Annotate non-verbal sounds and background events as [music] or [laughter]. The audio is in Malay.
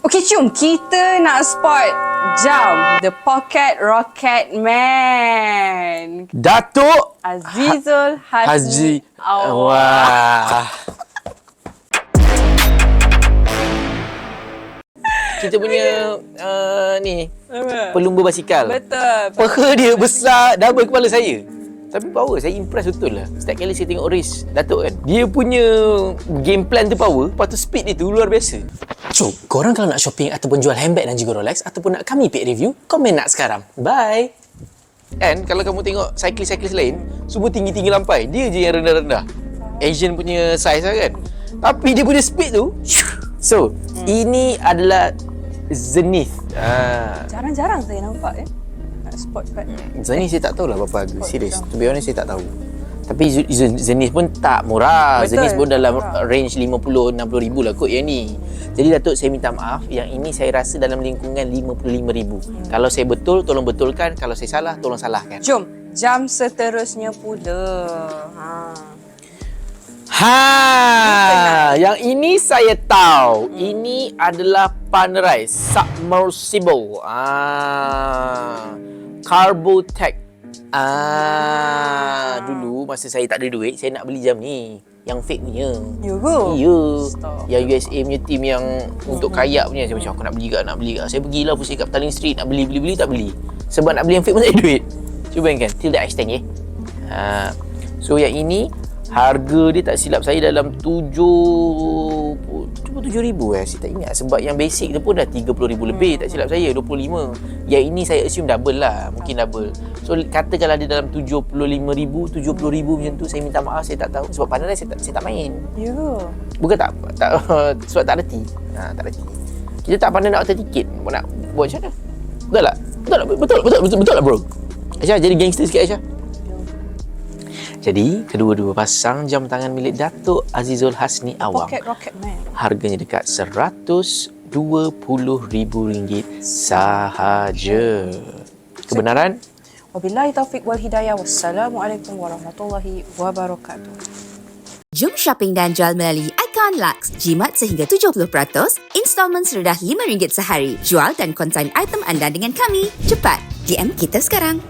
Okey, Cum. Kita nak spot jam. The Pocket Rocket Man. Datuk Azizul Haji Haji Awang. Wah Kita punya uh, ni Apa? pelumba basikal. Betul. Peha dia besar double kepala saya. Tapi power saya impress betul lah. Setiap kali saya tengok race Datuk kan. Dia punya game plan tu power, lepas tu speed dia tu luar biasa. Cuk, korang kalau nak shopping ataupun jual handbag dan juga Rolex ataupun nak kami paid review, komen nak sekarang. Bye. Kan kalau kamu tengok cyclist-cyclist lain, semua tinggi-tinggi lampai. Dia je yang rendah-rendah. Asian punya size lah kan. Tapi dia punya speed tu, so, ini adalah Zenith. Ah. Jarang-jarang saya nampak ya. Nak spot kat Zenith saya tak tahulah berapa harga. Serius. To be honest saya tak tahu. Tapi Zenith pun tak murah. Betul. Zenith pun dalam Murah. range 50 60 ribu lah kot yang ni. Jadi Datuk saya minta maaf yang ini saya rasa dalam lingkungan 55 ribu. Hmm. Kalau saya betul tolong betulkan, kalau saya salah tolong salahkan. Jom, jam seterusnya pula. Ha. Ha, yang ini saya tahu. Ini adalah Panerai Submersible. Ah. Carbotech. Ah, dulu masa saya tak ada duit, saya nak beli jam ni. Yang fake punya. You go. Ya. Yang USA punya team yang untuk kayak punya. Saya macam aku nak beli kat, nak beli kat. Saya pergilah pusing kat Petaling Street nak beli, beli, beli tak beli. Sebab nak beli yang fake pun tak ada duit. Cuba bayangkan, till that extent ya. Ha. So yang ini harga dia tak silap saya dalam 7 77 ribu eh saya tak ingat sebab yang basic tu pun dah 30 ribu lebih tak silap saya 25 yang ini saya assume double lah mungkin double so katakanlah dia dalam 75 ribu 70 ribu macam tu saya minta maaf saya tak tahu sebab pandai saya tak, saya tak main You go. Bukan tak, tak [laughs] sebab tak reti. Ha, tak reti. Kita tak pandai nak order tiket. Nak buat macam mana? Betul tak? Betul tak? Betul, betul, betul, betul tak bro? Aisyah jadi gangster sikit Aisyah. Jadi, kedua-dua pasang jam tangan milik Datuk Azizul Hasni Awang. Pocket Rocket Man. Harganya dekat RM120,000 sahaja. Kebenaran? Wabillahi taufiq wal hidayah. Wassalamualaikum warahmatullahi wabarakatuh. Jom shopping dan jual melalui Icon Lux. Jimat sehingga 70%, installment serendah RM5 sehari. Jual dan konsign item anda dengan kami. Cepat, DM kita sekarang.